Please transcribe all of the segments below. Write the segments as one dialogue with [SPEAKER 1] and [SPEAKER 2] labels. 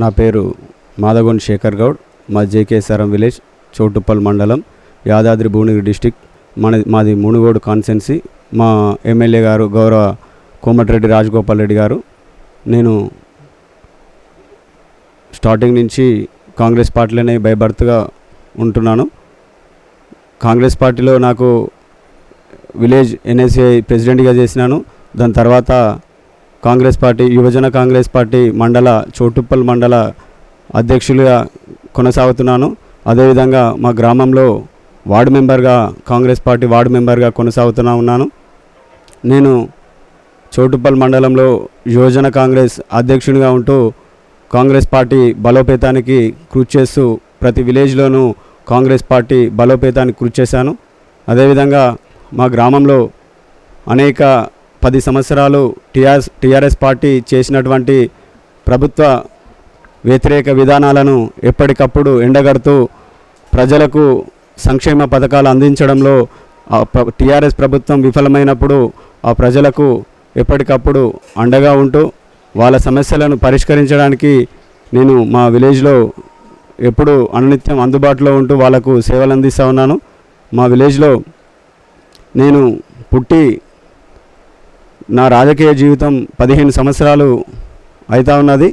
[SPEAKER 1] నా పేరు మాదగొండ శేఖర్ గౌడ్ మా జేకేసారం విలేజ్ చోటుప్పల్ మండలం యాదాద్రి భువనగిరి డిస్టిక్. మన మాది మునుగోడు కాన్సెన్సీ మా ఎమ్మెల్యే గారు గౌరవ కోమటిరెడ్డి రాజగోపాల్ రెడ్డి గారు. నేను స్టార్టింగ్ నుంచి కాంగ్రెస్ పార్టీలోనే భయభర్తగా ఉంటున్నాను. కాంగ్రెస్ పార్టీలో నాకు విలేజ్ ఎన్ఎస్ఏ ప్రెసిడెంట్గా చేసినాను. దాని తర్వాత కాంగ్రెస్ పార్టీ యువజన కాంగ్రెస్ పార్టీ మండల చోటుప్పల్ మండల అధ్యక్షులుగా కొనసాగుతున్నాను. అదేవిధంగా మా గ్రామంలో వార్డు మెంబర్గా కాంగ్రెస్ పార్టీ వార్డు మెంబర్గా కొనసాగుతున్నా ఉన్నాను. నేను చోటుప్పల్ మండలంలో యువజన కాంగ్రెస్ అధ్యక్షునిగా ఉంటూ కాంగ్రెస్ పార్టీ బలోపేతానికి కృషి చేస్తూ ప్రతి విలేజ్లోనూ కాంగ్రెస్ పార్టీ బలోపేతానికి కృషి చేశాను. అదేవిధంగా మా గ్రామంలో అనేక పది సంవత్సరాలు టీఆర్ఎస్ టీఆర్ఎస్ పార్టీ చేసినటువంటి ప్రభుత్వ వ్యతిరేక విధానాలను ఎప్పటికప్పుడు ఎండగడుతూ ప్రజలకు సంక్షేమ పథకాలు అందించడంలో టీఆర్ఎస్ ప్రభుత్వం విఫలమైనప్పుడు ఆ ప్రజలకు ఎప్పటికప్పుడు అండగా ఉంటూ వాళ్ళ సమస్యలను పరిష్కరించడానికి నేను మా విలేజ్లో ఎప్పుడు అనునిత్యం అందుబాటులో ఉంటూ వాళ్ళకు సేవలు అందిస్తూ ఉన్నాను. మా విలేజ్లో నేను పుట్టి నా రాజకీయ జీవితం పదిహేను సంవత్సరాలు అవుతా ఉన్నది.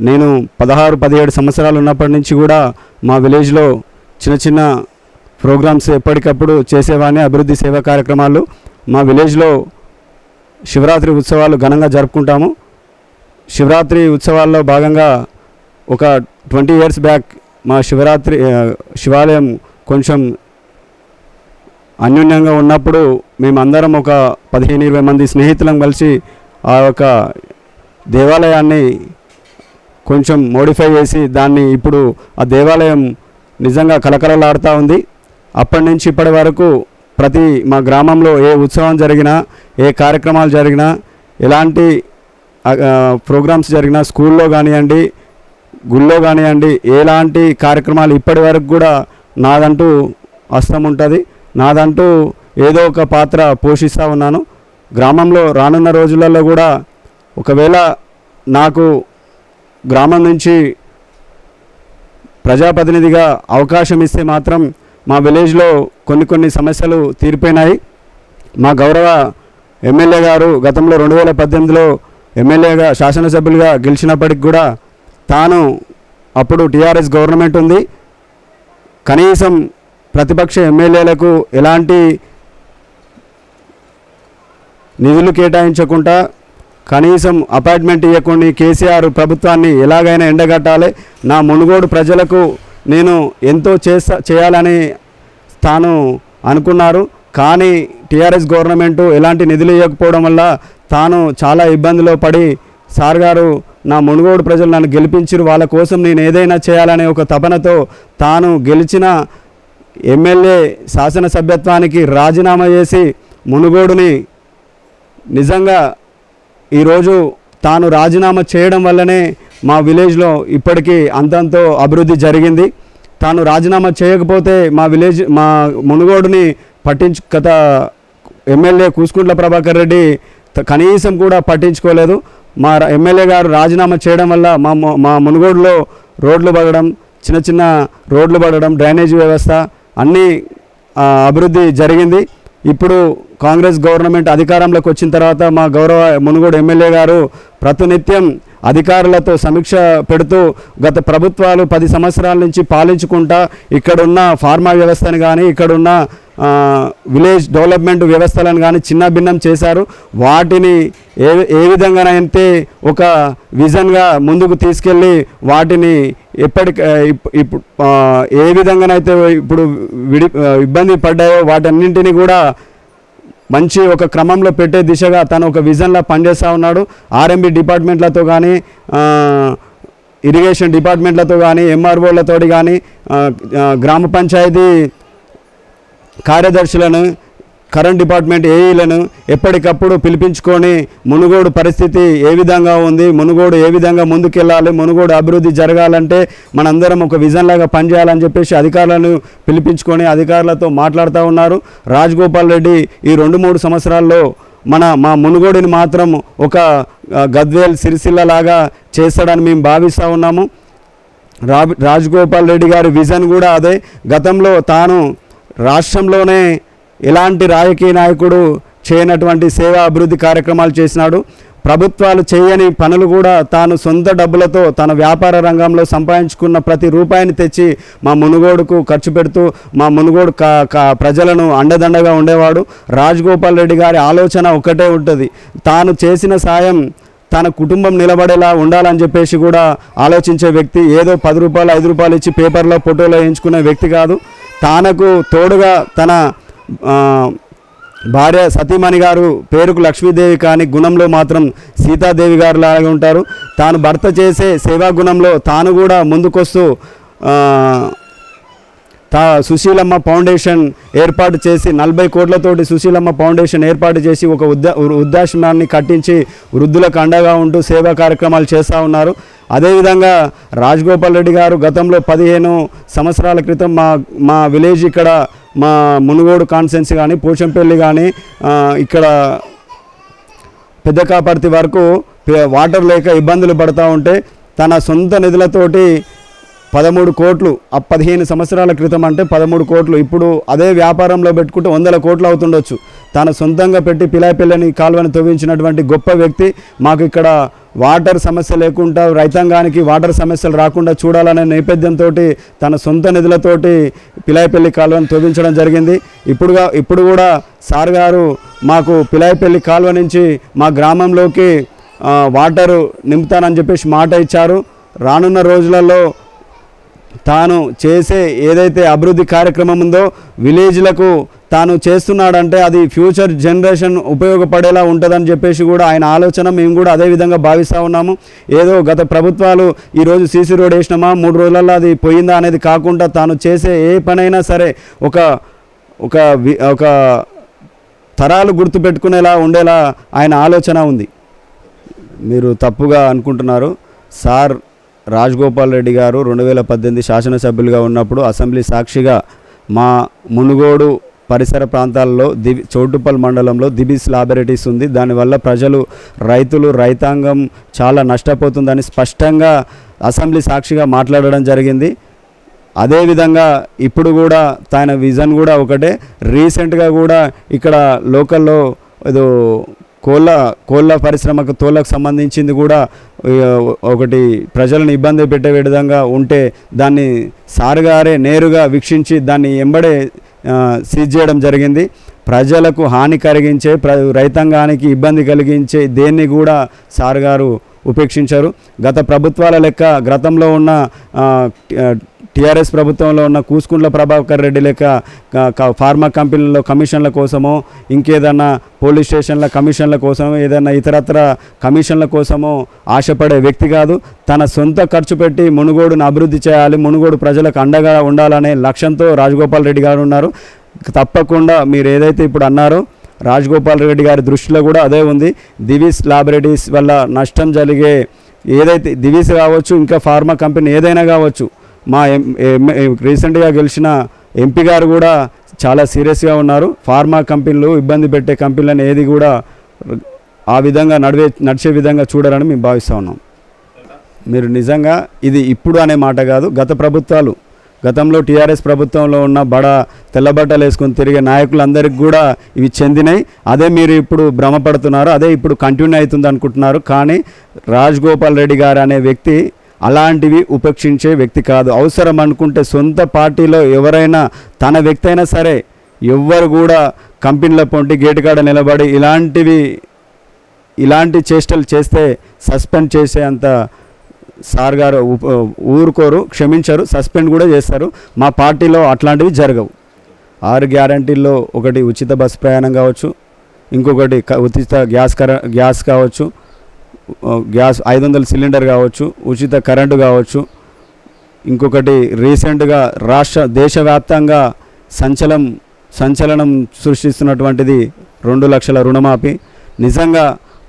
[SPEAKER 1] నేను పదహారు పదిహేడు సంవత్సరాలు ఉన్నప్పటి నుంచి కూడా మా విలేజ్లో చిన్న చిన్న ప్రోగ్రామ్స్ ఎప్పటికప్పుడు చేసేవాడిని అభివృద్ధి సేవా కార్యక్రమాలు. మా విలేజ్లో శివరాత్రి ఉత్సవాలు ఘనంగా జరుపుకుంటాము. శివరాత్రి ఉత్సవాల్లో భాగంగా ఒక ట్వంటీ ఇయర్స్ బ్యాక్ మా శివరాత్రి శివాలయం కొంచెం అన్యోన్యంగా ఉన్నప్పుడు మేమందరం ఒక పదిహేను ఇరవై మంది స్నేహితులం కలిసి ఆ యొక్క దేవాలయాన్ని కొంచెం మోడిఫై చేసి దాన్ని ఇప్పుడు ఆ దేవాలయం నిజంగా కలకలలాడుతూ ఉంది. అప్పటి నుంచి ఇప్పటి వరకు ప్రతి మా గ్రామంలో ఏ ఉత్సవం జరిగినా ఏ కార్యక్రమాలు జరిగినా ఎలాంటి ప్రోగ్రామ్స్ జరిగినా స్కూల్లో కానివ్వండి గుళ్ళో కానివ్వండి ఎలాంటి కార్యక్రమాలు ఇప్పటి వరకు కూడా నాదంటూ హస్తం ఉంటుంది. నాదంటూ ఏదో ఒక పాత్ర పోషిస్తూ ఉన్నాను. గ్రామంలో రానున్న రోజులలో కూడా ఒకవేళ నాకు గ్రామం నుంచి ప్రజాప్రతినిధిగా అవకాశం ఇస్తే మాత్రం మా విలేజ్లో కొన్ని కొన్ని సమస్యలు తీరిపోయినాయి. మా గౌరవ ఎమ్మెల్యే గారు గతంలో రెండు వేల పద్దెనిమిదిలో ఎమ్మెల్యేగా శాసనసభ్యులుగా గెలిచినప్పటికి కూడా తాను అప్పుడు టీఆర్ఎస్ గవర్నమెంట్ ఉంది. కనీసం ప్రతిపక్ష ఎమ్మెల్యేలకు ఎలాంటి నిధులు కేటాయించకుండా కనీసం అపాయింట్మెంట్ ఇవ్వకుండా కేసీఆర్ ప్రభుత్వాన్ని ఎలాగైనా ఎండగట్టాలి. నా మునుగోడు ప్రజలకు నేను ఎంతో చేస్తా చేయాలని తాను అనుకున్నారు. కానీ టీఆర్ఎస్ గవర్నమెంట్ ఎలాంటి నిధులు ఇవ్వకపోవడం వల్ల తాను చాలా ఇబ్బందిలో పడి సార్ గారు నా మునుగోడు ప్రజలు నన్ను గెలిపించారు. వాళ్ళ కోసం నేను ఏదైనా చేయాలనే ఒక తపనతో తాను గెలిచిన ఎమ్మెల్యే శాసనసభ్యత్వానికి రాజీనామా చేసి మునుగోడుని నిజంగా ఈరోజు తాను రాజీనామా చేయడం వల్లనే మా విలేజ్లో ఇప్పటికీ అంతంతో అభివృద్ధి జరిగింది. తాను రాజీనామా చేయకపోతే మా విలేజ్ మా మునుగోడుని పట్టించు గత ఎమ్మెల్యే కూసుకుంట్ల ప్రభాకర్ రెడ్డి కనీసం కూడా పట్టించుకోలేదు. మా ఎమ్మెల్యే గారు రాజీనామా చేయడం వల్ల మా మా మునుగోడులో రోడ్లు పడడం చిన్న చిన్న రోడ్లు పడడం డ్రైనేజ్ వ్యవస్థ అన్నీ అభివృద్ధి జరిగింది. ఇప్పుడు కాంగ్రెస్ గవర్నమెంట్ అధికారంలోకి వచ్చిన తర్వాత మా గౌరవ మునుగోడు ఎమ్మెల్యే గారు ప్రతినిత్యం అధికారులతో సమీక్ష పెడుతూ గత ప్రభుత్వాలు పది సంవత్సరాల నుంచి పాలించుకుంటా ఇక్కడున్న ఫార్మా వ్యవస్థను కానీ ఇక్కడున్న విలేజ్ డెవలప్మెంట్ వ్యవస్థలను కానీ చిన్న భిన్నం చేశారు. వాటిని ఏ ఏ విధంగానైతే ఒక విజన్గా ముందుకు తీసుకెళ్ళి వాటిని ఎప్పటికి ఇప్పుడు ఏ విధంగానైతే ఇప్పుడు విడి ఇబ్బంది పడ్డాయో వాటన్నింటినీ కూడా మంచి ఒక క్రమంలో పెట్టే దిశగా తను ఒక విజన్లా పనిచేస్తూ ఉన్నాడు. ఆర్ఎంబి డిపార్ట్మెంట్లతో కానీ ఇరిగేషన్ డిపార్ట్మెంట్లతో కానీ ఎంఆర్ఓలతోటి కానీ గ్రామ పంచాయతీ కార్యదర్శులను కరెంట్ డిపార్ట్మెంట్ ఏఈలను ఎప్పటికప్పుడు పిలిపించుకొని మునుగోడు పరిస్థితి ఏ విధంగా ఉంది మునుగోడు ఏ విధంగా ముందుకెళ్ళాలి మునుగోడు అభివృద్ధి జరగాలంటే మనందరం ఒక విజన్ లాగా పనిచేయాలని చెప్పేసి అధికారులను పిలిపించుకొని అధికారులతో మాట్లాడుతూ ఉన్నారు. రాజగోపాల్ రెడ్డి ఈ రెండు మూడు సంవత్సరాల్లో మన మా మునుగోడిని మాత్రం ఒక గద్వేల్ సిరిసిల్ల లాగా చేస్తాడని మేము భావిస్తూ ఉన్నాము. రా రాజగోపాల్ రెడ్డి గారి విజన్ కూడా అదే. గతంలో తాను రాష్ట్రంలోనే ఎలాంటి రాజకీయ నాయకుడు చేయనటువంటి సేవా అభివృద్ధి కార్యక్రమాలు చేసినాడు. ప్రభుత్వాలు చేయని పనులు కూడా తాను సొంత డబ్బులతో తన వ్యాపార రంగంలో సంపాదించుకున్న ప్రతి రూపాయిని తెచ్చి మా మునుగోడుకు ఖర్చు పెడుతూ మా మునుగోడు కా కా ప్రజలను అండదండగా ఉండేవాడు. రాజగోపాల్ రెడ్డి గారి ఆలోచన ఒక్కటే ఉంటుంది. తాను చేసిన సాయం తన కుటుంబం నిలబడేలా ఉండాలని చెప్పేసి కూడా ఆలోచించే వ్యక్తి ఏదో పది రూపాయలు ఐదు రూపాయలు ఇచ్చి పేపర్లో ఫోటోలో వేయించుకునే వ్యక్తి కాదు. తానకు తోడుగా తన భార్య సతీమణి గారు పేరుకు లక్ష్మీదేవి కానీ గుణంలో మాత్రం సీతాదేవి గారు లాగా ఉంటారు. తాను భర్త చేసే సేవా గుణంలో తాను కూడా ముందుకొస్తూ తా సుశీలమ్మ ఫౌండేషన్ ఏర్పాటు చేసి నలభై కోట్లతోటి సుశీలమ్మ ఫౌండేషన్ ఏర్పాటు చేసి ఒక ఉద్దా వృద్ధాశ్రమాన్ని కట్టించి వృద్ధులకు అండగా ఉంటూ సేవా కార్యక్రమాలు చేస్తూ ఉన్నారు. అదేవిధంగా రాజగోపాల్ రెడ్డి గారు గతంలో పదిహేను సంవత్సరాల క్రితం మా మా విలేజ్ ఇక్కడ మా మునుగోడు కాన్సెన్స్ కానీ పోచంపల్లి కానీ ఇక్కడ పెద్ద కాపర్తి వరకు వాటర్ లేక ఇబ్బందులు పడుతూ ఉంటే తన సొంత నిధులతోటి పదమూడు కోట్లు ఆ పదిహేను సంవత్సరాల క్రితం అంటే పదమూడు కోట్లు ఇప్పుడు అదే వ్యాపారంలో పెట్టుకుంటే వందల కోట్లు అవుతుండొచ్చు. తన సొంతంగా పెట్టి పిలాయిపిల్లని కాలువని తవ్వించినటువంటి గొప్ప వ్యక్తి మాకు ఇక్కడ వాటర్ సమస్య లేకుండా రైతాంగానికి వాటర్ సమస్యలు రాకుండా చూడాలనే నేపథ్యంతో తన సొంత నిధులతోటి పిలాయిపల్లి కాలువను తవ్వించడం జరిగింది. ఇప్పుడుగా ఇప్పుడు కూడా సార్ గారు మాకు పిలాయిపల్లి కాలువ నుంచి మా గ్రామంలోకి వాటరు నింపుతానని చెప్పేసి మాట ఇచ్చారు. రానున్న రోజులలో తాను చేసే ఏదైతే అభివృద్ధి కార్యక్రమం ఉందో విలేజ్లకు తాను చేస్తున్నాడంటే అది ఫ్యూచర్ జనరేషన్ ఉపయోగపడేలా ఉంటుందని చెప్పేసి కూడా ఆయన ఆలోచన మేము కూడా అదే విధంగా భావిస్తూ ఉన్నాము. ఏదో గత ప్రభుత్వాలు ఈరోజు సీసీ రోడ్ వేసినామా మూడు రోజులలో అది పోయిందా అనేది కాకుండా తాను చేసే ఏ పనైనా సరే ఒక ఒక వి- ఒక తరాలు గుర్తుపెట్టుకునేలా ఉండేలా ఆయన ఆలోచన ఉంది. మీరు తప్పుగా అనుకుంటున్నారు. సార్ రాజగోపాల్ రెడ్డి గారు రెండు వేల పద్దెనిమిది శాసనసభ్యులుగా ఉన్నప్పుడు అసెంబ్లీ సాక్షిగా మా మునుగోడు పరిసర ప్రాంతాల్లో దివి చోటుపల్ మండలంలో దిబిస్ లాబొరేటరీస్ ఉంది. దానివల్ల ప్రజలు రైతులు రైతాంగం చాలా నష్టపోతుందని స్పష్టంగా అసెంబ్లీ సాక్షిగా మాట్లాడడం జరిగింది. అదేవిధంగా ఇప్పుడు కూడా తన విజన్ కూడా ఒకటే. రీసెంట్గా కూడా ఇక్కడ లోకల్లో ఏదో కోళ్ళ కోళ్ళ పరిశ్రమకు తోళ్ళకు సంబంధించింది కూడా ఒకటి ప్రజలను ఇబ్బంది పెట్టే విధంగా ఉంటే దాన్ని సారుగారే నేరుగా వీక్షించి దాన్ని ఎంబడే సీజ్ చేయడం జరిగింది. ప్రజలకు హాని కలిగించే ప్ర రైతాంగానికి ఇబ్బంది కలిగించే దేన్ని కూడా సార్ గారు ఉపేక్షించారు. గత ప్రభుత్వాల లెక్క గతంలో ఉన్న టీఆర్ఎస్ ప్రభుత్వంలో ఉన్న కూసుకుంట్ల ప్రభాకర్ రెడ్డి లేక ఫార్మా కంపెనీల్లో కమిషన్ల కోసమో ఇంకేదన్నా పోలీస్ స్టేషన్ల కమిషన్ల కోసమో ఏదైనా ఇతరత్ర కమిషన్ల కోసమో ఆశపడే వ్యక్తి కాదు. తన సొంత ఖర్చు పెట్టి మునుగోడును అభివృద్ధి చేయాలి మునుగోడు ప్రజలకు అండగా ఉండాలనే లక్ష్యంతో రాజగోపాల్ రెడ్డి గారు ఉన్నారు. తప్పకుండా మీరు ఏదైతే ఇప్పుడు అన్నారో రాజగోపాల్ రెడ్డి గారి దృష్టిలో కూడా అదే ఉంది. దివిస్ లాబరేటరీస్ వల్ల నష్టం జరిగే ఏదైతే దివిస్ కావచ్చు ఇంకా ఫార్మా కంపెనీ ఏదైనా కావచ్చు మా ఎం ఎం- రీసెంట్గా గెలిచిన ఎంపీ గారు కూడా చాలా సీరియస్గా ఉన్నారు. ఫార్మా కంపెనీలు ఇబ్బంది పెట్టే కంపెనీలను ఏది కూడా ఆ విధంగా నడివే నడిచే విధంగా చూడాలని మేము భావిస్తూ ఉన్నాం. మీరు నిజంగా ఇది ఇప్పుడు అనే మాట కాదు గత ప్రభుత్వాలు గతంలో టీఆర్ఎస్ ప్రభుత్వంలో ఉన్న బడ తెల్లబట్టలు వేసుకొని తిరిగే నాయకులందరికీ కూడా ఇవి చెందినాయి. అదే మీరు ఇప్పుడు భ్రమపడుతున్నారు అదే ఇప్పుడు కంటిన్యూ అవుతుంది అనుకుంటున్నారు. కానీ రాజ్ గోపాల్ రెడ్డి గారు అనే వ్యక్తి అలాంటివి ఉపేక్షించే వ్యక్తి కాదు. అవసరం అనుకుంటే సొంత పార్టీలో ఎవరైనా తన వ్యక్తి అయినా సరే ఎవ్వరు కూడా కంపెనీల పొంటి గేటు కాడ నిలబడి ఇలాంటివి ఇలాంటి చేష్టలు చేస్తే సస్పెండ్ చేసే అంత సార్ గారు ఊరుకోరు క్షమించరు సస్పెండ్ కూడా చేస్తారు. మా పార్టీలో అట్లాంటివి జరగవు. ఆరు గ్యారంటీల్లో ఒకటి ఉచిత బస్ ప్రయాణం కావచ్చు ఇంకొకటి క- ఉచిత గ్యాస్ కర గ్యాస్ కావచ్చు. గ్యాస్ ఐదు వందల సిలిండర్ కావచ్చు ఉచిత కరెంటు కావచ్చు. ఇంకొకటి రీసెంట్గా రాష్ట్ర దేశవ్యాప్తంగా సంచలం సంచలనం సృష్టిస్తున్నటువంటిది రెండు లక్షల రుణమాఫీ. నిజంగా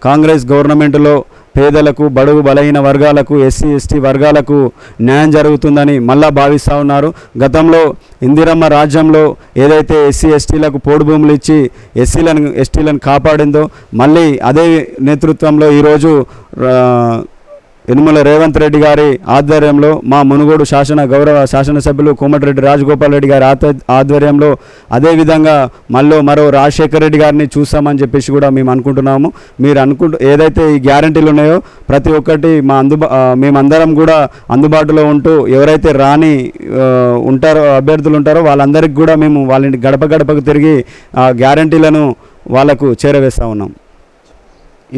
[SPEAKER 1] కాంగ్రెస్ గవర్నమెంట్లో పేదలకు బడుగు బలహీన వర్గాలకు ఎస్సీ ఎస్టీ వర్గాలకు న్యాయం జరుగుతుందని మళ్ళా భావిస్తూ ఉన్నారు. గతంలో ఇందిరమ్మ రాజ్యంలో ఏదైతే ఎస్సీ ఎస్టీలకు పోడు భూములు ఇచ్చి ఎస్సీలను ఎస్టీలను కాపాడిందో మళ్ళీ అదే నేతృత్వంలో ఈరోజు యనుమల రేవంత్ రెడ్డి గారి ఆధ్వర్యంలో మా మునుగోడు శాసన గౌరవ శాసనసభ్యులు కోమటిరెడ్డి రాజగోపాల్ రెడ్డి గారి ఆధ్వర్యంలో అదేవిధంగా మళ్ళీ మరో రాజశేఖర్ రెడ్డి గారిని చూస్తామని చెప్పేసి కూడా మేము అనుకుంటున్నాము. మీరు అనుకుంటూ ఏదైతే ఈ గ్యారంటీలు ఉన్నాయో ప్రతి ఒక్కటి మా అందుబా మేమందరం కూడా అందుబాటులో ఉంటూ ఎవరైతే రాని ఉంటారో అభ్యర్థులు ఉంటారో వాళ్ళందరికీ కూడా మేము వాళ్ళని గడప గడపకు తిరిగి ఆ గ్యారంటీలను వాళ్ళకు చేరవేస్తూ ఉన్నాం.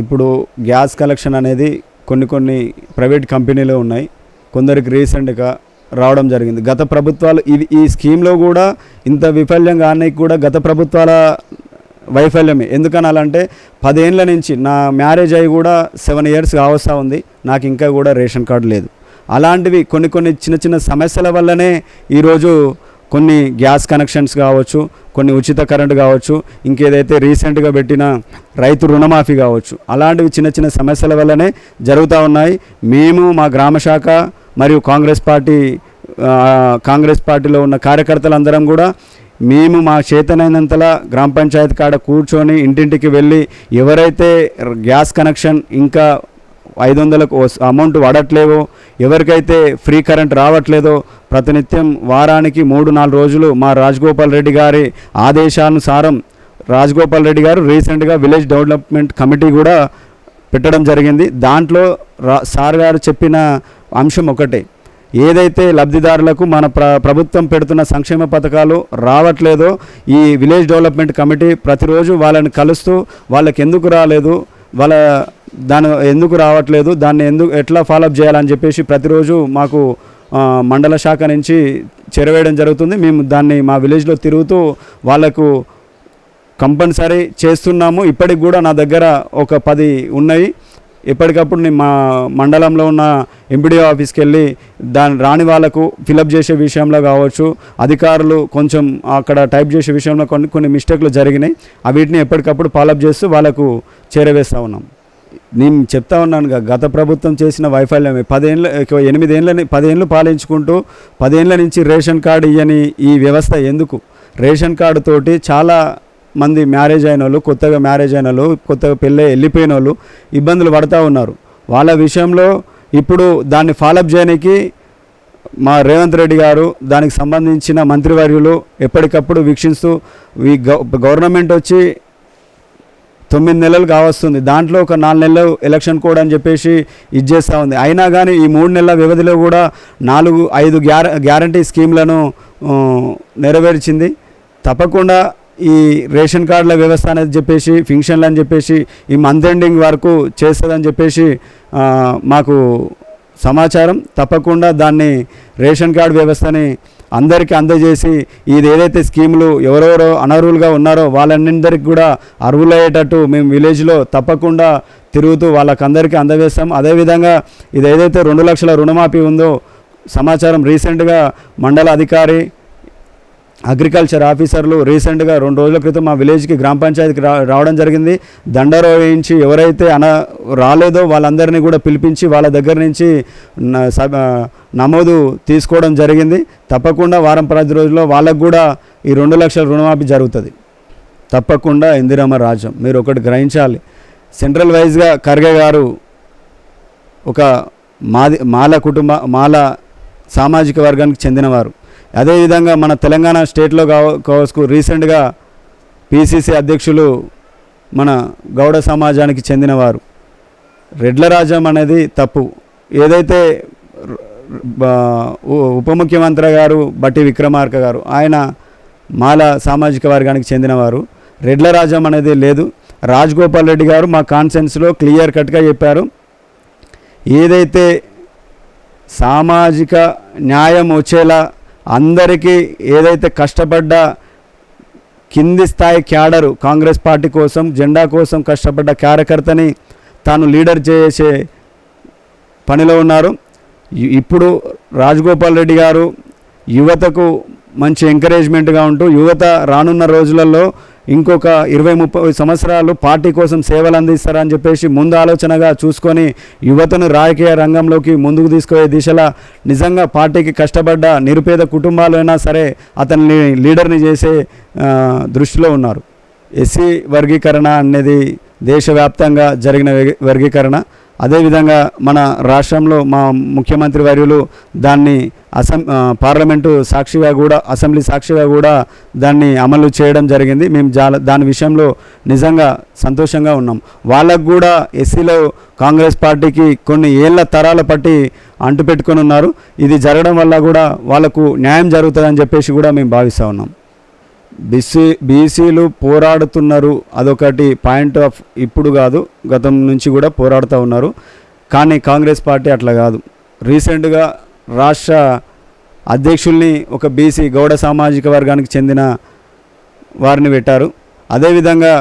[SPEAKER 1] ఇప్పుడు గ్యాస్ కలెక్షన్ అనేది కొన్ని కొన్ని ప్రైవేట్ కంపెనీలు ఉన్నాయి. కొందరికి రీసెంట్గా రావడం జరిగింది. గత ప్రభుత్వాలు ఇది ఈ స్కీమ్లో కూడా ఇంత విఫల్యం కానీ కూడా గత ప్రభుత్వాల వైఫల్యమే. ఎందుకనాలంటే పదేళ్ళ నుంచి నా మ్యారేజ్ అయ్యి కూడా సెవెన్ ఇయర్స్ కావస్తా ఉంది. నాకు ఇంకా కూడా రేషన్ కార్డు లేదు. అలాంటివి కొన్ని కొన్ని చిన్న చిన్న సమస్యల వల్లనే ఈరోజు కొన్ని గ్యాస్ కనెక్షన్స్ కావచ్చు కొన్ని ఉచిత కరెంట్ కావచ్చు ఇంకేదైతే రీసెంట్గా పెట్టిన రైతు రుణమాఫీ కావచ్చు. అలాంటివి చిన్న చిన్న సమస్యల వల్లనే జరుగుతూ ఉన్నాయి. మేము మా గ్రామ శాఖ మరియు కాంగ్రెస్ పార్టీ కాంగ్రెస్ పార్టీలో ఉన్న కార్యకర్తలందరం కూడా మేము మా చేతనైనంతలా గ్రామ పంచాయతీ కాడ కూర్చొని ఇంటింటికి వెళ్ళి ఎవరైతే గ్యాస్ కనెక్షన్ ఇంకా ఐదు వందలకు అమౌంట్ పడట్లేవో ఎవరికైతే ఫ్రీ కరెంట్ రావట్లేదో ప్రతినిత్యం వారానికి మూడు నాలుగు రోజులు మా రాజగోపాల్ రెడ్డి గారి ఆదేశానుసారం రాజగోపాల్ రెడ్డి గారు రీసెంట్గా విలేజ్ డెవలప్మెంట్ కమిటీ కూడా పెట్టడం జరిగింది. దాంట్లో రా సార్ గారు చెప్పిన అంశం ఒకటే. ఏదైతే లబ్ధిదారులకు మన ప్ర ప్రభుత్వం పెడుతున్న సంక్షేమ పథకాలు రావట్లేదో ఈ విలేజ్ డెవలప్మెంట్ కమిటీ ప్రతిరోజు వాళ్ళని కలుస్తూ వాళ్ళకి ఎందుకు రాలేదు? వాళ్ళ దాని ఎందుకు రావట్లేదు దాన్ని ఎందుకు ఎట్లా ఫాలోఅప్ చేయాలని చెప్పేసి ప్రతిరోజు మాకు మండల శాఖ నుంచి చేరవేయడం జరుగుతుంది. మేము దాన్ని మా విలేజ్లో తిరుగుతూ వాళ్ళకు కంపల్సరీ చేస్తున్నాము. ఇప్పటికి కూడా నా దగ్గర ఒక పది ఉన్నాయి. ఎప్పటికప్పుడు నేను మా మండలంలో ఉన్న ఎంపీడీఓ ఆఫీస్కి వెళ్ళి దాని రాని వాళ్ళకు ఫిలప్ చేసే విషయంలో కావచ్చు అధికారులు కొంచెం అక్కడ టైప్ చేసే విషయంలో కొన్ని కొన్ని మిస్టేక్లు జరిగినాయి. అవిటిని వీటిని ఎప్పటికప్పుడు ఫాలోఅప్ చేస్తూ వాళ్ళకు చేరవేస్తూ ఉన్నాం. నేను చెప్తా ఉన్నాను గత ప్రభుత్వం చేసిన వైఫల్యమే. పదేళ్ళ ఎనిమిదేళ్ళని పదేళ్ళు పాలించుకుంటూ పదేళ్ళ నుంచి రేషన్ కార్డు ఇవ్వని ఈ వ్యవస్థ ఎందుకు? రేషన్ కార్డు తోటి చాలా మంది మ్యారేజ్ అయిన వాళ్ళు కొత్తగా మ్యారేజ్ అయిన వాళ్ళు కొత్తగా పెళ్ళి వెళ్ళిపోయిన వాళ్ళు ఇబ్బందులు పడుతూ ఉన్నారు. వాళ్ళ విషయంలో ఇప్పుడు దాన్ని ఫాలోఅప్ చేయడానికి మా రేవంత్ రెడ్డి గారు దానికి సంబంధించిన మంత్రివర్యులు ఎప్పటికప్పుడు వీక్షిస్తూ ఈ గవర్నమెంట్ వచ్చి తొమ్మిది నెలలు కావస్తుంది. దాంట్లో ఒక నాలుగు నెలలు ఎలక్షన్ కోడ్ అని చెప్పేసి ఇది చేస్తూ ఉంది. అయినా కానీ ఈ మూడు నెలల వ్యవధిలో కూడా నాలుగు ఐదు గ్యార గ్యారంటీ స్కీమ్లను నెరవేర్చింది. తప్పకుండా ఈ రేషన్ కార్డుల వ్యవస్థ అనేది చెప్పేసి ఫింక్షన్లు అని చెప్పేసి ఈ మంత్ ఎండింగ్ వరకు చేస్తుందని చెప్పేసి మాకు సమాచారం. తప్పకుండా దాన్ని రేషన్ కార్డు వ్యవస్థని అందరికీ అందజేసి ఇది ఏదైతే స్కీములు ఎవరెవరో అనర్హులుగా ఉన్నారో వాళ్ళందరికీ కూడా అర్హులయ్యేటట్టు మేము విలేజ్లో తప్పకుండా తిరుగుతూ వాళ్ళకందరికీ అందజేస్తాం. అదేవిధంగా ఇది ఏదైతే రెండు లక్షల రుణమాఫీ ఉందో సమాచారం రీసెంట్గా మండల అధికారి అగ్రికల్చర్ ఆఫీసర్లు రీసెంట్గా రెండు రోజుల క్రితం మా విలేజ్కి గ్రామ పంచాయతీకి రా రావడం జరిగింది. దండరో వేయించి ఎవరైతే అన రాలేదో వాళ్ళందరినీ కూడా పిలిపించి వాళ్ళ దగ్గర నుంచి నమోదు తీసుకోవడం జరిగింది. తప్పకుండా వారం పది రోజుల్లో వాళ్ళకు కూడా ఈ రెండు లక్షల రుణమాఫీ జరుగుతుంది. తప్పకుండా ఇందిరమ్మ రాజ్యం మీరు ఒకటి గ్రహించాలి. సెంట్రల్ వైజ్గా ఖర్గే గారు ఒక మాది మాల కుటుంబ మాల సామాజిక వర్గానికి చెందినవారు. అదేవిధంగా మన తెలంగాణ స్టేట్లో కావ కావచ్చు రీసెంట్గా పిసిసి అధ్యక్షులు మన గౌడ సమాజానికి చెందినవారు. రెడ్ల రాజ్యం అనేది తప్పు. ఏదైతే ఉప ముఖ్యమంత్రి గారు బట్టి విక్రమార్క గారు ఆయన మాల సామాజిక వర్గానికి చెందినవారు. రెడ్ల రాజ్యం అనేది లేదు. రాజగోపాల్ రెడ్డి గారు మా కాన్సెన్స్లో క్లియర్ కట్గా చెప్పారు. ఏదైతే సామాజిక న్యాయం వచ్చేలా అందరికీ ఏదైతే కష్టపడ్డ కింది స్థాయి క్యాడరు కాంగ్రెస్ పార్టీ కోసం జెండా కోసం కష్టపడ్డ కార్యకర్తని తాను లీడర్ చేసే పనిలో ఉన్నారు. ఇప్పుడు రాజగోపాల్ రెడ్డి గారు యువతకు మంచి ఎంకరేజ్మెంట్గా ఉంటూ యువత రానున్న రోజులలో ఇంకొక ఇరవై ముప్పై సంవత్సరాలు పార్టీ కోసం సేవలు అందిస్తారని చెప్పేసి ముందు ఆలోచనగా చూసుకొని యువతను రాజకీయ రంగంలోకి ముందుకు తీసుకునే దిశలా నిజంగా పార్టీకి కష్టపడ్డ నిరుపేద కుటుంబాలైనా సరే అతన్ని లీడర్ని చేసే దృష్టిలో ఉన్నారు. ఎస్సీ వర్గీకరణ అనేది దేశవ్యాప్తంగా జరిగిన వర్గీకరణ. అదేవిధంగా మన రాష్ట్రంలో మా ముఖ్యమంత్రి వర్యులు దాన్ని అసెం పార్లమెంటు సాక్షిగా కూడా అసెంబ్లీ సాక్షిగా కూడా దాన్ని అమలు చేయడం జరిగింది. మేము చాలా దాని విషయంలో నిజంగా సంతోషంగా ఉన్నాం. వాళ్ళకు కూడా ఎస్సీలో కాంగ్రెస్ పార్టీకి కొన్ని ఏళ్ళ తరాల పట్టి అంటుపెట్టుకొని ఉన్నారు. ఇది జరగడం వల్ల కూడా వాళ్ళకు న్యాయం జరుగుతుందని చెప్పేసి కూడా మేము భావిస్తూ ఉన్నాం. బీసీ బీసీలు పోరాడుతున్నారు అదొకటి పాయింట్ ఆఫ్ ఇప్పుడు కాదు గతం నుంచి కూడా పోరాడుతూ ఉన్నారు. కానీ కాంగ్రెస్ పార్టీ అట్లా కాదు. రీసెంట్గా రాష్ట్ర అధ్యక్షుల్ని ఒక బీసీ గౌడ సామాజిక వర్గానికి చెందిన వారిని పెట్టారు. అదేవిధంగా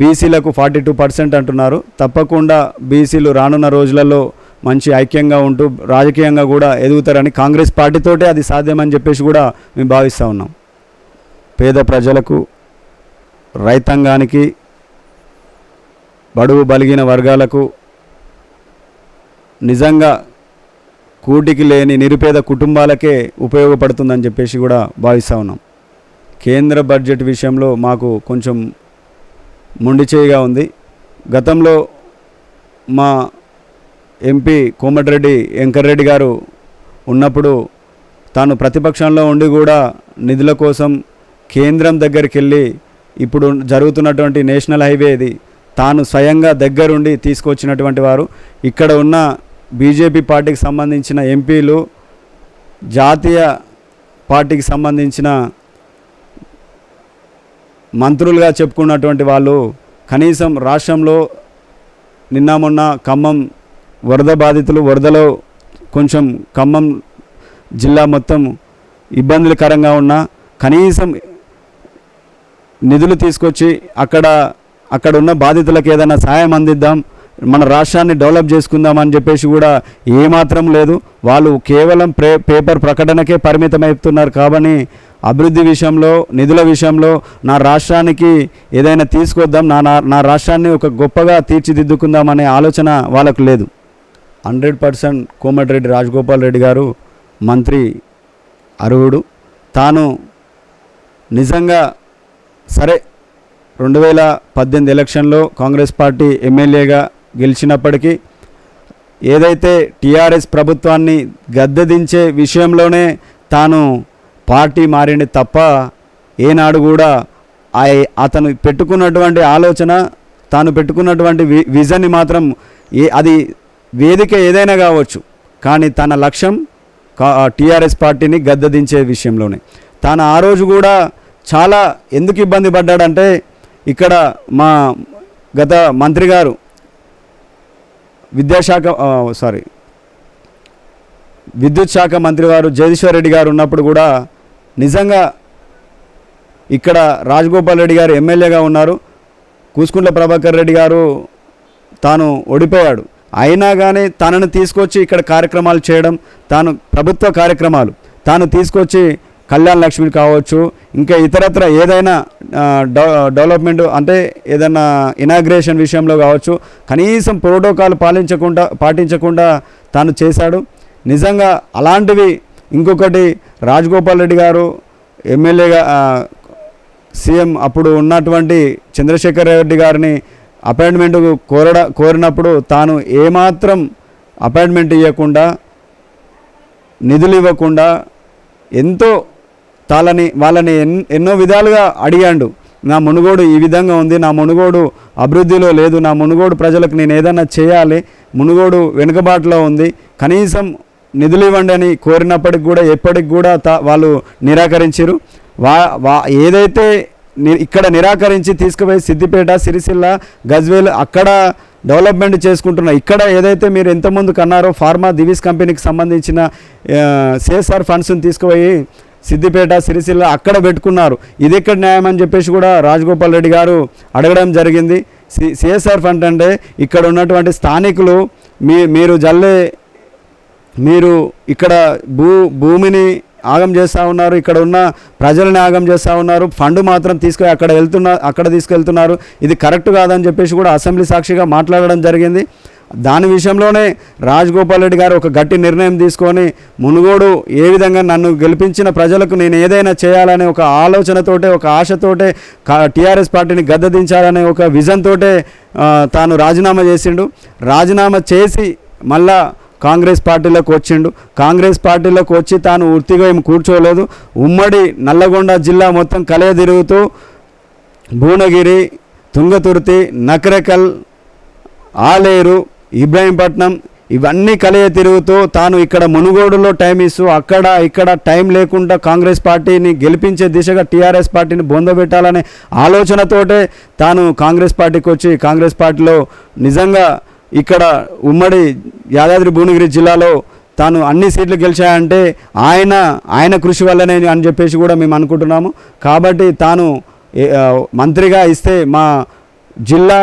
[SPEAKER 1] బీసీలకు ఫార్టీ టూ పర్సెంట్ అంటున్నారు. తప్పకుండా బీసీలు రానున్న రోజులలో మంచి ఐక్యంగా ఉంటూ రాజకీయంగా కూడా ఎదుగుతారని కాంగ్రెస్ పార్టీతోటే అది సాధ్యమని చెప్పేసి కూడా మేము భావిస్తూ ఉన్నాం. పేద ప్రజలకు రైతాంగానికి బడుగు బలిగిన వర్గాలకు నిజంగా కూటికి లేని నిరుపేద కుటుంబాలకే ఉపయోగపడుతుందని చెప్పేసి కూడా భావిస్తూ ఉన్నాం. కేంద్ర బడ్జెట్ విషయంలో మాకు కొంచెం మొండిచేయిగా ఉంది. గతంలో మా ఎంపీ కోమటిరెడ్డి వెంకర్రెడ్డి గారు ఉన్నప్పుడు తాను ప్రతిపక్షంలో ఉండి కూడా నిధుల కోసం కేంద్రం దగ్గరికి వెళ్ళి ఇప్పుడు జరుగుతున్నటువంటి నేషనల్ హైవే ఇది తాను స్వయంగా దగ్గరుండి తీసుకొచ్చినటువంటి వారు. ఇక్కడ ఉన్న బీజేపీ పార్టీకి సంబంధించిన ఎంపీలు జాతీయ పార్టీకి సంబంధించిన మంత్రులుగా చెప్పుకున్నటువంటి వాళ్ళు కనీసం రాష్ట్రంలో నిన్న మొన్న ఖమ్మం వరద బాధితులు వరదలో కొంచెం ఖమ్మం జిల్లా మొత్తం ఇబ్బందులకరంగా ఉన్న కనీసం నిధులు తీసుకొచ్చి అక్కడ అక్కడ ఉన్న బాధితులకు ఏదైనా సాయం అందిద్దాం మన రాష్ట్రాన్ని డెవలప్ చేసుకుందాం అని చెప్పేసి కూడా ఏమాత్రం లేదు. వాళ్ళు కేవలం ప్రే పేపర్ ప్రకటనకే పరిమితమవుతున్నారు కాబట్టి అభివృద్ధి విషయంలో నిధుల విషయంలో నా రాష్ట్రానికి ఏదైనా తీసుకొద్దాం నా నా- నా రాష్ట్రాన్ని ఒక గొప్పగా తీర్చిదిద్దుకుందాం అనే ఆలోచన వాళ్ళకు లేదు. హండ్రెడ్ పర్సెంట్ కోమటిరెడ్డి రాజగోపాల్ రెడ్డి గారు మంత్రి అర్హుడు. తాను నిజంగా సరే రెండు వేల పద్దెనిమిది ఎలక్షన్లో కాంగ్రెస్ పార్టీ ఎమ్మెల్యేగా గెలిచినప్పటికీ ఏదైతే టీఆర్ఎస్ ప్రభుత్వాన్ని గద్దెదించే విషయంలోనే తాను పార్టీ మారింది తప్ప ఏనాడు కూడా ఆ- అతను పెట్టుకున్నటువంటి ఆలోచన తాను పెట్టుకున్నటువంటి వి విజన్ని మాత్రం ఏ అది వేదిక ఏదైనా కావచ్చు కానీ తన లక్ష్యం టీఆర్ఎస్ పార్టీని గద్దెదించే విషయంలోనే. తాను ఆ రోజు కూడా చాలా ఎందుకు ఇబ్బంది పడ్డాడంటే ఇక్కడ మా గత మంత్రి గారు విద్యాశాఖ సారీ విద్యుత్ శాఖ మంత్రి గారు జగదీశ్వర్ రెడ్డి గారు ఉన్నప్పుడు కూడా నిజంగా ఇక్కడ రాజగోపాల్ రెడ్డి గారు ఎమ్మెల్యేగా ఉన్నారు. కూసుకుంట్ల ప్రభాకర్ రెడ్డి గారు తాను ఓడిపోయాడు. అయినా కానీ తనను తీసుకొచ్చి ఇక్కడ కార్యక్రమాలు చేయడం తాను ప్రభుత్వ కార్యక్రమాలు తాను తీసుకొచ్చి కళ్యాణ్ లక్ష్మి కావచ్చు ఇంకా ఇతరత్ర ఏదైనా డెవలప్మెంట్ అంటే ఏదైనా ఇనాగ్రేషన్ విషయంలో కావచ్చు కనీసం ప్రోటోకాల్ పాలించకుండా పాటించకుండా తాను చేశాడు. నిజంగా అలాంటివి ఇంకొకటి రాజగోపాల్ రెడ్డి గారు ఎమ్మెల్యేగా సీఎం అప్పుడు ఉన్నటువంటి చంద్రశేఖర్ రెడ్డి గారిని అపాయింట్మెంట్ కోరడ కోరినప్పుడు తాను ఏమాత్రం అపాయింట్మెంట్ ఇవ్వకుండా నిధులు ఇవ్వకుండా ఎంతో తాళని వాళ్ళని ఎన్ ఎన్నో విధాలుగా అడిగాడు. నా మునుగోడు ఈ విధంగా ఉంది నా మునుగోడు అభివృద్ధిలో లేదు నా మునుగోడు ప్రజలకు నేను ఏదైనా చేయాలి మునుగోడు వెనుకబాటులో ఉంది కనీసం నిధులు ఇవ్వండి అని కోరినప్పటికి కూడా ఎప్పటికి కూడా తా వాళ్ళు నిరాకరించారు వా వా ఏదైతే ఇక్కడ నిరాకరించి తీసుకుపోయి సిద్దిపేట సిరిసిల్ల గజ్వేల్ అక్కడ డెవలప్మెంట్ చేసుకుంటున్న ఇక్కడ ఏదైతే మీరు ఎంతమంది కన్నారో ఫార్మా దివిస్ కంపెనీకి సంబంధించిన సిఎస్ఆర్ ఫండ్స్ని తీసుకుపోయి సిద్దిపేట సిరిసిల్ల అక్కడ పెట్టుకున్నారు. ఇది ఎక్కడ న్యాయం అని చెప్పేసి కూడా రాజగోపాల్ రెడ్డి గారు అడగడం జరిగింది. సి సిఎస్ఆర్ ఫండ్ అంటే ఇక్కడ ఉన్నటువంటి స్థానికులు మీ మీరు జల్లే మీరు ఇక్కడ భూ భూమిని ఆగం చేస్తూ ఉన్నారు. ఇక్కడ ఉన్న ప్రజల్ని ఆగం చేస్తూ ఉన్నారు. ఫండ్ మాత్రం తీసుకొని అక్కడ వెళ్తున్న అక్కడ తీసుకెళ్తున్నారు. ఇది కరెక్ట్ కాదని చెప్పేసి కూడా అసెంబ్లీ సాక్షిగా మాట్లాడడం జరిగింది. దాని విషయంలోనే రాజగోపాల్ రెడ్డి గారు ఒక గట్టి నిర్ణయం తీసుకొని మునుగోడు ఏ విధంగా నన్ను గెలిపించిన ప్రజలకు నేను ఏదైనా చేయాలనే ఒక ఆలోచనతోటే ఒక ఆశతోటే టీఆర్ఎస్ పార్టీని గద్దదించాలనే ఒక విజన్ తోటే తాను రాజీనామా చేసిండు. రాజీనామా చేసి మళ్ళా కాంగ్రెస్ పార్టీలోకి వచ్చిండు. కాంగ్రెస్ పార్టీలోకి వచ్చి తాను ఉర్తిగా ఏం కూర్చోలేదు. ఉమ్మడి నల్లగొండ జిల్లా మొత్తం కలయ తిరుగుతూ భువనగిరి తుంగతుర్తి నకరకల్ ఆలేరు ఇబ్రాహీంపట్నం ఇవన్నీ కలియ తిరుగుతూ తాను ఇక్కడ మునుగోడులో టైం ఇస్తూ అక్కడ ఇక్కడ టైం లేకుండా కాంగ్రెస్ పార్టీని గెలిపించే దిశగా టీఆర్ఎస్ పార్టీని బొందబెట్టాలనే ఆలోచనతోటే తాను కాంగ్రెస్ పార్టీకి వచ్చి కాంగ్రెస్ పార్టీలో నిజంగా ఇక్కడ ఉమ్మడి యాదాద్రి భువనగిరి జిల్లాలో తాను అన్ని సీట్లు గెలిచాయంటే ఆయన ఆయన కృషి వల్లనే అని చెప్పేసి కూడా మేము అనుకుంటున్నాము. కాబట్టి తాను మంత్రిగా ఇస్తే మా జిల్లా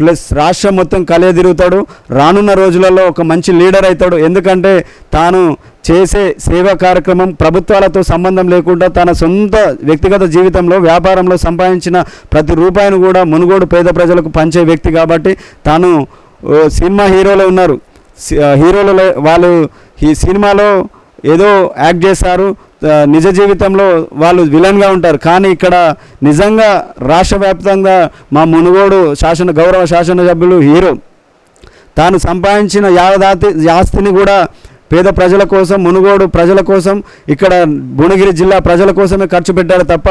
[SPEAKER 1] ప్లస్ రాష్ట్రం మొత్తం కలే తిరుగుతాడు. రానున్న రోజులలో ఒక మంచి లీడర్ అవుతాడు. ఎందుకంటే తాను చేసే సేవా కార్యక్రమం ప్రభుత్వాలతో సంబంధం లేకుండా తన సొంత వ్యక్తిగత జీవితంలో వ్యాపారంలో సంపాదించిన ప్రతి రూపాయిని కూడా మునుగోడు పేద ప్రజలకు పంచే వ్యక్తి కాబట్టి తాను సినిమా హీరోలో ఉన్నారు. సి- హీరోలలో వాళ్ళు ఈ సినిమాలో ఏదో యాక్ట్ చేశారు. నిజ జీవితంలో వాళ్ళు విలన్గా ఉంటారు. కానీ ఇక్కడ నిజంగా రాష్ట్ర వ్యాప్తంగా మా మునుగోడు శాసన గౌరవ శాసన సభ్యులు హీరో. తాను సంపాదించిన యావదాతి ఆస్తిని కూడా పేద ప్రజల కోసం మునుగోడు ప్రజల కోసం ఇక్కడ భువనగిరి జిల్లా ప్రజల కోసమే ఖర్చు పెట్టాడు తప్ప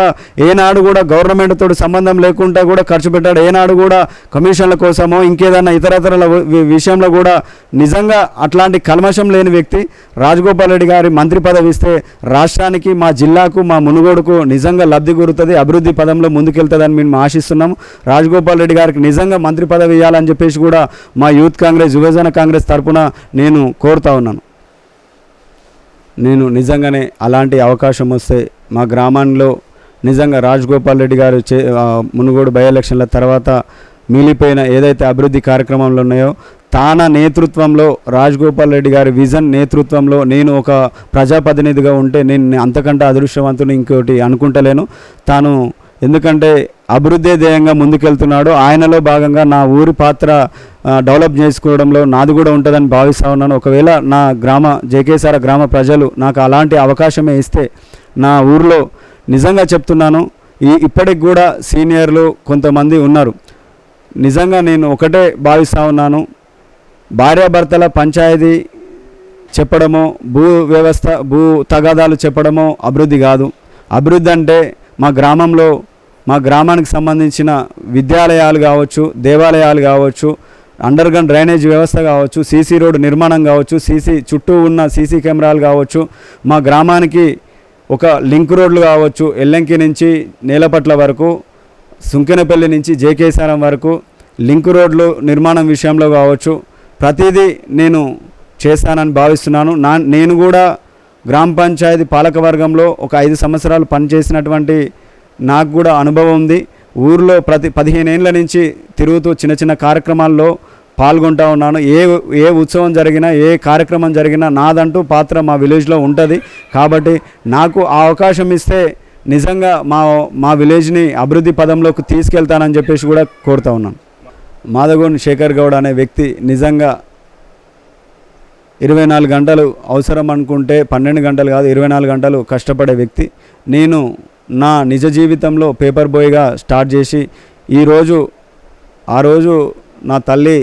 [SPEAKER 1] ఏనాడు కూడా గవర్నమెంట్ సంబంధం లేకుండా కూడా ఖర్చు పెట్టాడు. ఏనాడు కూడా కమిషన్ల కోసమో ఇంకేదన్నా ఇతరతరల విషయంలో కూడా నిజంగా అట్లాంటి కల్మషం లేని వ్యక్తి రాజగోపాల్ రెడ్డి గారి మంత్రి పదవి ఇస్తే రాష్ట్రానికి మా జిల్లాకు మా మునుగోడుకు నిజంగా లబ్ధి కూరుతుంది అభివృద్ధి పదంలో ముందుకెళ్తుందని మేము ఆశిస్తున్నాము రాజగోపాల్ రెడ్డి గారికి నిజంగా మంత్రి పదవి ఇవ్వాలని చెప్పేసి కూడా మా యూత్ కాంగ్రెస్ యువజన కాంగ్రెస్ తరఫున నేను కోరుతా ఉన్నాను. నేను నిజంగానే అలాంటి అవకాశం వస్తే మా గ్రామంలో నిజంగా రాజగోపాల్ రెడ్డి గారు చే మునుగోడు బై ఎలక్షన్ల తర్వాత మిగిలిపోయిన ఏదైతే అభివృద్ధి కార్యక్రమాలు ఉన్నాయో తాన నేతృత్వంలో రాజగోపాల్ రెడ్డి గారి విజన్ నేతృత్వంలో నేను ఒక ప్రజాప్రతినిధిగా ఉంటే నేను అంతకంటే అదృష్టవంతుని ఇంకోటి అనుకుంటలేను. తాను ఎందుకంటే అభివృద్ధి ధ్యేయంగా ముందుకెళ్తున్నాడు. ఆయనలో భాగంగా నా ఊరి పాత్ర డెవలప్ చేసుకోవడంలో నాది కూడా ఉంటుందని భావిస్తూ ఉన్నాను. ఒకవేళ నా గ్రామ జేకేసార గ్రామ ప్రజలు నాకు అలాంటి అవకాశమే ఇస్తే నా ఊరిలో నిజంగా చెప్తున్నాను ఈ ఇప్పటికి కూడా సీనియర్లు కొంతమంది ఉన్నారు. నిజంగా నేను ఒకటే భావిస్తూ ఉన్నాను. భార్యాభర్తల పంచాయతీ చెప్పడమో భూ వ్యవస్థ భూ తగాదాలు చెప్పడమో అభివృద్ధి కాదు. అభివృద్ధి అంటే మా గ్రామంలో మా గ్రామానికి సంబంధించిన విద్యాలయాలు కావచ్చు దేవాలయాలు కావచ్చు అండర్ గ్రౌండ్ డ్రైనేజ్ వ్యవస్థ కావచ్చు సీసీ రోడ్డు నిర్మాణం కావచ్చు సీసీ చుట్టూ ఉన్న సీసీ కెమెరాలు కావచ్చు మా గ్రామానికి ఒక లింక్ రోడ్లు కావచ్చు ఎల్లంకి నుంచి నేలపట్ల వరకు సుంకెనపల్లి నుంచి జేకేసారం వరకు లింక్ రోడ్లు నిర్మాణం విషయంలో కావచ్చు ప్రతిదీ నేను చేస్తానని భావిస్తున్నాను. నా నేను కూడా గ్రామ పంచాయతీ పాలకవర్గంలో ఒక ఐదు సంవత్సరాలు పనిచేసినటువంటి నాకు కూడా అనుభవం ఉంది. ఊర్లో ప్రతి పదిహేను ఏళ్ళ నుంచి తిరుగుతూ చిన్న చిన్న కార్యక్రమాల్లో పాల్గొంటూ ఉన్నాను. ఏ ఏ ఉత్సవం జరిగినా ఏ కార్యక్రమం జరిగినా నాదంటూ పాత్ర మా విలేజ్లో ఉంటుంది. కాబట్టి నాకు ఆ అవకాశం ఇస్తే నిజంగా మా మా విలేజ్ని అభివృద్ధి పదంలోకి తీసుకెళ్తానని చెప్పేసి కూడా కోరుతా ఉన్నాను. మాధగోన్ శేఖర్ గౌడ్ అనే వ్యక్తి నిజంగా ఇరవై నాలుగు గంటలు అవసరం అనుకుంటే పన్నెండు గంటలు కాదు ఇరవై నాలుగు గంటలు కష్టపడే వ్యక్తి. నేను నా నిజ జీవితంలో పేపర్ బాయ్గా స్టార్ట్ చేసి ఈరోజు ఆ రోజు నా తల్లి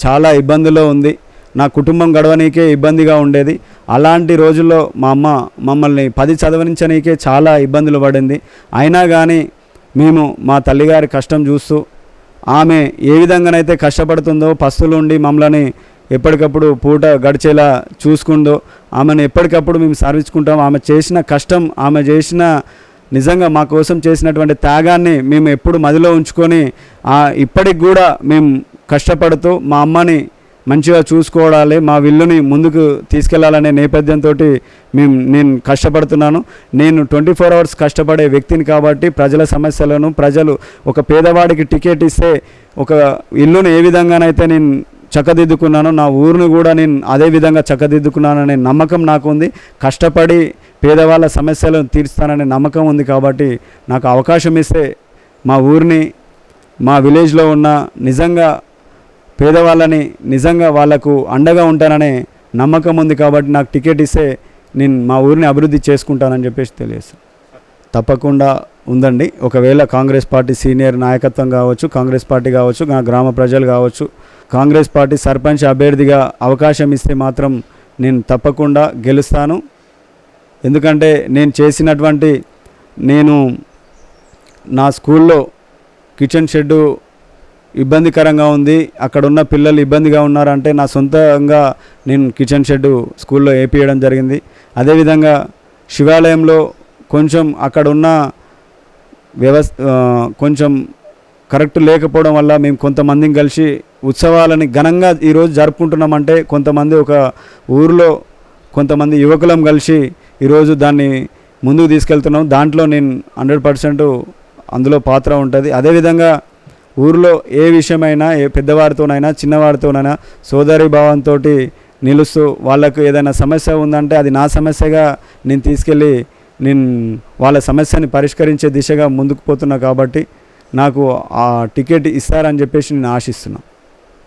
[SPEAKER 1] చాలా ఇబ్బందుల్లో ఉంది. నా కుటుంబం గడవనీకే ఇబ్బందిగా ఉండేది. అలాంటి రోజుల్లో మా అమ్మ మమ్మల్ని పది చదవనించనీకే చాలా ఇబ్బందులు పడింది. అయినా కానీ మేము మా తల్లిగారి కష్టం చూస్తూ ఆమె ఏ విధంగానైతే కష్టపడుతుందో పస్తులుండి మమ్మల్ని ఎప్పటికప్పుడు పూట గడిచేలా చూసుకుందో ఆమెను ఎప్పటికప్పుడు మేము సర్వించుకుంటాం ఆమె చేసిన కష్టం ఆమె చేసిన నిజంగా మా కోసం చేసినటువంటి త్యాగాన్ని మేము ఎప్పుడు మదిలో ఉంచుకొని ఇప్పటికి కూడా మేము కష్టపడుతూ మా అమ్మని మంచిగా చూసుకోవాలి మా విల్లుని ముందుకు తీసుకెళ్ళాలనే నేపథ్యంతో మేము నేను కష్టపడుతున్నాను. నేను ట్వంటీ ఫోర్ అవర్స్ కష్టపడే వ్యక్తిని కాబట్టి ప్రజల సమస్యలను ప్రజలు ఒక పేదవాడికి టికెట్ ఇస్తే ఒక ఇల్లును ఏ విధంగానైతే నేను చక్కదిద్దుకున్నానో నా ఊరిని కూడా నేను అదే విధంగా చక్కదిద్దుకున్నాననే నమ్మకం నాకు ఉంది. కష్టపడి పేదవాళ్ళ సమస్యలను తీరుస్తాననే నమ్మకం ఉంది కాబట్టి నాకు అవకాశం ఇస్తే మా ఊరిని మా విలేజ్లో ఉన్న నిజంగా పేదవాళ్ళని నిజంగా వాళ్ళకు అండగా ఉంటాననే నమ్మకం ఉంది కాబట్టి నాకు టికెట్ ఇస్తే నేను మా ఊరిని అభివృద్ధి చేసుకుంటానని చెప్పేసి తెలియజేస్తాను. తప్పకుండా ఉందండి. ఒకవేళ కాంగ్రెస్ పార్టీ సీనియర్ నాయకత్వం కావచ్చు కాంగ్రెస్ పార్టీ కావచ్చు నా గ్రామ ప్రజలు కావచ్చు కాంగ్రెస్ పార్టీ సర్పంచ్ అభ్యర్థిగా అవకాశం ఇస్తే మాత్రం నేను తప్పకుండా గెలుస్తాను. ఎందుకంటే నేను చేసినటువంటి నేను నా స్కూల్లో కిచెన్ షెడ్డు ఇబ్బందికరంగా ఉంది. అక్కడ ఉన్న పిల్లలు ఇబ్బందిగా ఉన్నారంటే నా సొంతంగా నేను కిచెన్ షెడ్ స్కూల్లో వేపియడం జరిగింది. అదేవిధంగా శివాలయంలో కొంచెం అక్కడ ఉన్న వ్యవస్థ కొంచెం కరెక్ట్ లేకపోవడం వల్ల మేము కొంతమందిని కలిసి ఉత్సవాలని ఘనంగా ఈరోజు జరుపుకుంటున్నామంటే కొంతమంది ఒక ఊరిలో కొంతమంది యువకులం కలిసి ఈరోజు దాన్ని ముందుకు తీసుకెళ్తున్నాం. దాంట్లో నేను హండ్రెడ్ పర్సెంట్ అందులో పాత్ర ఉంటుంది. అదేవిధంగా ఊరిలో ఏ విషయమైనా ఏ పెద్దవారితోనైనా చిన్నవారితోనైనా సోదరి భావంతో నిలుస్తూ వాళ్ళకు ఏదైనా సమస్య ఉందంటే అది నా సమస్యగా నేను తీసుకెళ్ళి నేను వాళ్ళ సమస్యని పరిష్కరించే దిశగా ముందుకు పోతున్నా కాబట్టి నాకు ఆ టికెట్ ఇస్తారని చెప్పేసి నేను ఆశిస్తున్నాను